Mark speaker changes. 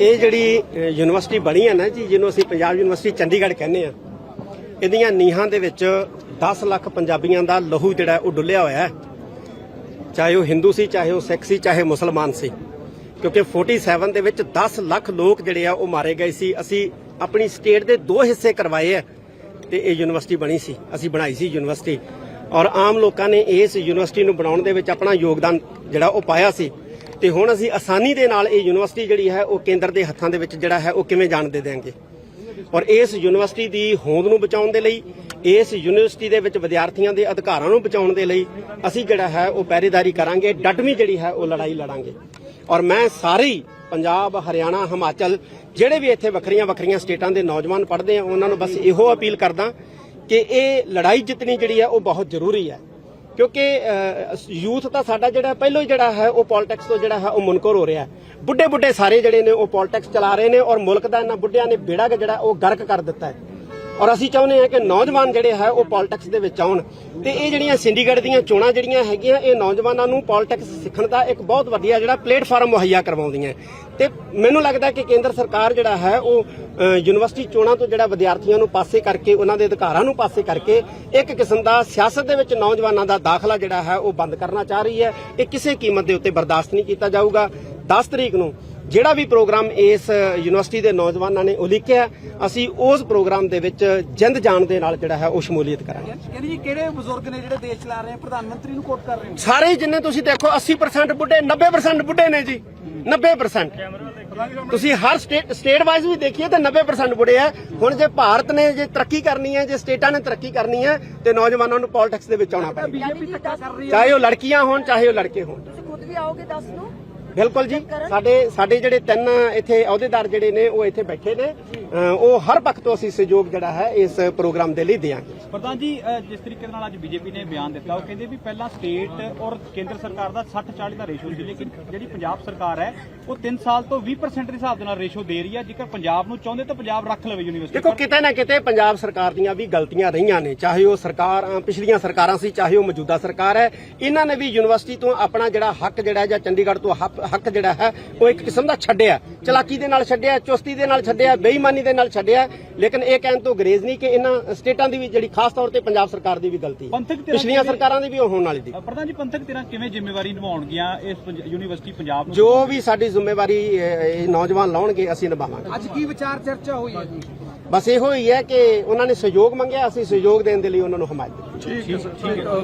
Speaker 1: ਇਹ ਜਿਹੜੀ ਯੂਨੀਵਰਸਿਟੀ ਬਣੀ ਹੈ ਨਾ ਜੀ, ਜਿਹਨੂੰ ਅਸੀਂ ਪੰਜਾਬ ਯੂਨੀਵਰਸਿਟੀ ਚੰਡੀਗੜ੍ਹ ਕਹਿੰਦੇ ਆ ਇਹਦੀਆਂ ਨੀਹਾਂ ਦੇ ਵਿੱਚ 10 ਲੱਖ ਪੰਜਾਬੀਆਂ ਦਾ ਲਹੂ ਜਿਹੜਾ ਉਹ ਡੁੱਲਿਆ ਹੋਇਆ ਹੈ। ਚਾਹੇ ਉਹ ਹਿੰਦੂ ਸੀ, ਚਾਹੇ ਉਹ ਸਿੱਖ ਸੀ, ਚਾਹੇ ਮੁਸਲਮਾਨ ਸੀ। ਕਿਉਂਕਿ 47 ਦੇ ਵਿੱਚ 10 ਲੱਖ ਲੋਕ ਜਿਹੜੇ ਆ, ਉਹ ਮਾਰੇ ਗਏ ਸੀ। ਅਸੀਂ ਆਪਣੀ ਸਟੇਟ ਦੇ ਦੋ ਹਿੱਸੇ ਕਰਵਾਏ ਆ ਤੇ ਇਹ ਯੂਨੀਵਰਸਿਟੀ ਬਣੀ ਸੀ। ਅਸੀਂ ਬਣਾਈ ਸੀ ਯੂਨੀਵਰਸਿਟੀ। ਔਰ ਆਮ ਲੋਕਾਂ ਨੇ ਇਸ ਯੂਨੀਵਰਸਿਟੀ ਨੂੰ ਬਣਾਉਣ ਦੇ ਵਿੱਚ ਆਪਣਾ ਯੋਗਦਾਨ ਜਿਹੜਾ ਉਹ ਪਾਇਆ ਸੀ। ਤੇ ਹੁਣ ਅਸੀਂ ਆਸਾਨੀ ਦੇ ਨਾਲ ਇਹ ਯੂਨੀਵਰਸਿਟੀ ਜਿਹੜੀ ਹੈ, ਉਹ ਕੇਂਦਰ ਦੇ ਹੱਥਾਂ ਦੇ ਵਿੱਚ ਜਿਹੜਾ ਹੈ, ਉਹ ਕਿਵੇਂ ਜਾਣ ਦੇ ਦੇਵਾਂਗੇ ਔਰ ਇਸ ਯੂਨੀਵਰਸਿਟੀ ਦੀ ਹੋਂਦ ਨੂੰ ਬਚਾਉਣ ਦੇ ਲਈ, ਇਸ ਯੂਨੀਵਰਸਿਟੀ ਦੇ ਵਿੱਚ ਵਿਦਿਆਰਥੀਆਂ ਦੇ ਅਧਿਕਾਰਾਂ ਨੂੰ ਬਚਾਉਣ ਦੇ ਲਈ ਅਸੀਂ ਜਿਹੜਾ ਹੈ, ਉਹ ਪਹਿਰੇਦਾਰੀ ਕਰਾਂਗੇ, ਡਟਵੀਂ ਜਿਹੜੀ ਹੈ, ਉਹ ਲੜਾਈ ਲੜਾਂਗੇ। ਔਰ ਮੈਂ ਸਾਰੇ ਪੰਜਾਬ, ਹਰਿਆਣਾ, ਹਿਮਾਚਲ ਜਿਹੜੇ ਵੀ ਇੱਥੇ ਵੱਖਰੀਆਂ ਵੱਖਰੀਆਂ ਸਟੇਟਾਂ ਦੇ ਨੌਜਵਾਨ ਪੜ੍ਹਦੇ ਆ, ਉਹਨਾਂ ਨੂੰ ਬਸ ਇਹੋ ਅਪੀਲ ਕਰਦਾ ਕਿ ਇਹ ਲੜਾਈ ਜਿੱਤਣੀ ਜਿਹੜੀ ਹੈ, ਉਹ ਬਹੁਤ ਜ਼ਰੂਰੀ ਹੈ। ਕਿਉਂਕਿ ਯੂਥ ਤਾਂ ਸਾਡਾ ਜਿਹੜਾ ਪਹਿਲਾਂ ਹੀ ਜਿਹੜਾ ਹੈ, ਉਹ ਪੋਲਿਟਿਕਸ ਤੋਂ ਜਿਹੜਾ ਹੈ, ਉਹ ਮੁਨਕਰ ਹੋ ਰਿਹਾ ਬੁੱਢੇ ਬੁੱਢੇ ਸਾਰੇ ਜਿਹੜੇ ਨੇ, ਉਹ ਪੋਲਿਟਿਕਸ ਚਲਾ ਰਹੇ ਨੇ ਔਰ ਮੁਲਕ ਦਾ ਇਹਨਾਂ ਬੁੱਢਿਆਂ ਨੇ ਬੇੜਾ ਕੁ ਜਿਹੜਾ, ਉਹ ਗਰਕ ਕਰ ਦਿੱਤਾ ਹੈ। ਔਰ ਅਸੀਂ ਚਾਹੁੰਦੇ ਹਾਂ ਕਿ ਨੌਜਵਾਨ ਜਿਹੜੇ ਹੈ ਉਹ ਪੋਲਿਟਿਕਸ ਦੇ ਵਿੱਚ ਆਉਣ। ਤੇ ਇਹ ਜਿਹੜੀਆਂ ਸਿੰਡੀਗੜ੍ਹ ਦੀਆਂ ਚੋਣਾਂ ਜਿਹੜੀਆਂ ਹੈਗੀਆਂ, ਇਹ ਨੌਜਵਾਨਾਂ ਨੂੰ ਪੋਲਿਟਿਕਸ ਸਿੱਖਣ ਦਾ ਇੱਕ ਬਹੁਤ ਵਧੀਆ ਜਿਹੜਾ ਪਲੇਟਫਾਰਮ ਮੁਹੱਈਆ ਕਰਵਾਉਂਦੀਆਂ। ਤੇ ਮੈਨੂੰ ਲੱਗਦਾ ਕਿ ਕੇਂਦਰ ਸਰਕਾਰ ਜਿਹੜਾ ਹੈ ਉਹ ਯੂਨੀਵਰਸਿਟੀ ਚੋਣਾਂ ਤੋਂ ਜਿਹੜਾ ਵਿਦਿਆਰਥੀਆਂ ਨੂੰ ਪਾਸੇ ਕਰਕੇ, ਉਹਨਾਂ ਦੇ ਅਧਿਕਾਰਾਂ ਨੂੰ ਪਾਸੇ ਕਰਕੇ ਇੱਕ ਕਿਸਮ ਦਾ ਸਿਆਸਤ ਦੇ ਵਿੱਚ ਨੌਜਵਾਨਾਂ ਦਾ ਦਾਖਲਾ ਜਿਹੜਾ ਹੈ ਉਹ ਬੰਦ ਕਰਨਾ ਚਾਹ ਰਹੀ ਹੈ। ਇਹ ਕਿਸੇ ਕੀਮਤ ਦੇ ਉੱਤੇ ਬਰਦਾਸ਼ਤ ਨਹੀਂ ਕੀਤਾ ਜਾਊਗਾ। 10 ਤਰੀਕ ਨੂੰ ਜਿਹੜਾ ਵੀ ਪ੍ਰੋਗਰਾਮ ਇਸ ਯੂਨੀਵਰਸਿਟੀ ਦੇ ਨੌਜਵਾਨਾਂ ਨੇ ਉਲੀਕਿਆ ਅਸੀਂ ਉਸ ਪ੍ਰੋਗਰਾਮ ਦੇ ਵਿੱਚ ਜਿੰਦ ਜਾਨ ਦੇ ਨਾਲ ਜਿਹੜਾ ਹੈ ਉਹ ਸ਼ਮੂਲੀਅਤ ਕਰਾਂਗੇ।
Speaker 2: ਕਹਿੰਦੇ ਜੀ ਕਿਹੜੇ ਬਜ਼ੁਰਗ ਨੇ ਜਿਹੜੇ ਦੇਸ਼ ਚਲਾ ਰਹੇ ਆ? ਪ੍ਰਧਾਨ ਮੰਤਰੀ ਨੂੰ ਕੋਟ ਕਰ ਰਹੇ ਨੇ?
Speaker 1: ਸਾਰੇ ਜਿੰਨੇ ਤੁਸੀਂ ਦੇਖੋ 80% ਬੁੱਢੇ 90% ਬੁੱਢੇ ਨੇ ਜੀ। 90% ਤੁਸੀਂ ਹਰ ਸਟੇਟ ਸਟੇਟ ਵਾਈਜ਼ ਵੀ ਦੇਖੀਏ ਤਾਂ 90% ਬੁੱਢੇ ਆ। ਹੁਣ ਜੇ ਭਾਰਤ ਨੇ ਜੇ ਤਰੱਕੀ ਕਰਨੀ ਹੈ ਜੇ ਸਟੇਟਾਂ ਨੇ ਤਰੱਕੀ ਕਰਨੀ ਹੈ ਤੇ ਨੌਜਵਾਨਾਂ ਨੂੰ ਪੋਲਿਟਿਕਸ ਦੇ ਵਿੱਚ ਆਉਣਾ ਪਏਗਾ ਚਾਹੇ ਉਹ ਲੜਕੀਆਂ ਹੋਣ ਚਾਹੇ ਉਹ ਲੜਕੇ ਹੋਣ।
Speaker 3: ਤੁਸੀਂ ਖੁਦ ਵੀ ਆਓਗੇ ਦੱਸ ਨੂੰ?
Speaker 1: ਬਿਲਕੁਲ ਜੀ। ਸਾਡੇ ਸਾਡੇ ਜਿਹੜੇ ਤਿੰਨ ਇੱਥੇ ਅਹੁਦੇਦਾਰ ਜਿਹੜੇ ਨੇ ਉਹ ਇੱਥੇ ਬੈਠੇ ਨੇ। ਉਹ ਹਰ ਪੱਖ ਤੋਂ ਅਸੀਂ ਸਹਿਯੋਗ ਜਿਹੜਾ ਹੈ ਇਸ ਪ੍ਰੋਗਰਾਮ ਦੇ ਲਈ ਦੇਵਾਂਗੇ
Speaker 4: ਪ੍ਰਧਾਨ ਜੀ ਜਿਸ ਤਰੀਕੇ ਨਾਲ ਅੱਜ ਬੀਜੇਪੀ ਨੇ ਬਿਆਨ ਦਿੱਤਾ ਉਹ ਕਹਿੰਦੇ ਵੀ ਪਹਿਲਾਂ ਸਟੇਟ ਔਰ ਕੇਂਦਰ ਸਰਕਾਰ ਦਾ 60-40 ਦਾ ਰੇਸ਼ੋ ਸੀ ਲੇਕਿਨ ਜਿਹੜੀ ਪੰਜਾਬ ਸਰਕਾਰ ਹੈ ਉਹ 3 ਸਾਲ ਤੋਂ 20% ਦੇ ਹਿਸਾਬ ਦੇ ਨਾਲ ਰੇਸ਼ੋ ਦੇ ਰਹੀ ਹੈ। ਜੇਕਰ ਪੰਜਾਬ ਨੂੰ ਚਾਹੁੰਦੇ ਤਾਂ ਪੰਜਾਬ ਰੱਖ ਲਵੇ ਯੂਨੀਵਰਸਿਟੀ।
Speaker 1: ਦੇਖੋ ਕਿਤੇ ਨਾ ਕਿਤੇ ਪੰਜਾਬ ਸਰਕਾਰ ਦੀਆਂ ਵੀ ਗਲਤੀਆਂ ਰਹੀਆਂ ਨੇ। ਚਾਹੇ ਉਹ ਸਰਕਾਰ ਪਿਛਲੀਆਂ ਸਰਕਾਰਾਂ ਸੀ ਚਾਹੇ ਉਹ ਮੌਜੂਦਾ ਸਰਕਾਰ ਹੈ। ਇਹਨਾਂ ਨੇ ਵੀ ਯੂਨੀਵਰਸਿਟੀ ਤੋਂ ਆਪਣਾ ਜਿਹੜਾ ਹੱਕ ਜਿਹੜਾ ਹੈ ਜਾਂ ਚੰਡੀਗੜ੍ਹ ਤੋਂ ਹੱਕ ਜਿਹੜਾ ਹੈ ਉਹ ਇੱਕ ਕਿਸਮ ਦਾ ਛੱਡਿਆ। ਚਲਾਕੀ ਦੇ ਨਾਲ ਛੱਡਿਆ ਚੁਸਤੀ ਦੇ ਨਾਲ ਛੱਡਿਆ ਬੇਈਮਾਨੀ ਦੇ ਨਾਲ ਛੱਡਿਆ। ਲੇਕਿਨ ਇਹ ਕਹਿਣ ਤੋਂ ਗਰੇਜ਼ ਨਹੀਂ ਕਿ ਇਹਨਾਂ ਸਟੇਟਾਂ ਦੀ ਵੀ ਜਿਹੜੀ ਖਾਸ ਤੌਰ ਤੇ ਪੰਜਾਬ ਸਰਕਾਰ ਦੀ ਵੀ ਗਲਤੀ ਹੈ। ਪਿਛਲੀਆਂ ਸਰਕਾਰਾਂ ਦੀ ਵੀ ਉਹ ਹੋਣ ਵਾਲੀ ਦੀ
Speaker 4: ਪ੍ਰਧਾਨ ਜੀ ਪੰਥਕ ਧਿਰਾਂ ਕਿਵੇਂ ਜ਼ਿੰਮੇਵਾਰੀ ਨਿਭਾਉਣਗੀਆਂ ਇਸ ਯੂਨੀਵਰਸਿਟੀ ਪੰਜਾਬ ਨੂੰ?
Speaker 1: ਜੋ ਵੀ ਸਾਡੀ ਜ਼ਿੰਮੇਵਾਰੀ ਇਹ ਨੌਜਵਾਨ ਲਾਉਣਗੇ ਅਸੀਂ ਨਿਭਾਵਾਂਗੇ।
Speaker 2: ਅੱਜ ਕੀ ਵਿਚਾਰ ਚਰਚਾ ਹੋਈ ਹੈ ਜੀ?
Speaker 1: ਬਸ ਇਹੋ ਹੀ ਹੈ ਕਿ ਉਹਨਾਂ ਨੇ ਸਹਿਯੋਗ ਮੰਗਿਆ ਅਸੀਂ ਸਹਿਯੋਗ ਦੇਣ ਦੇ ਲਈ ਉਹਨਾਂ ਨੂੰ ਹਮਾਇਤ ਕੀਤੀ
Speaker 4: ਠੀਕ ਹੈ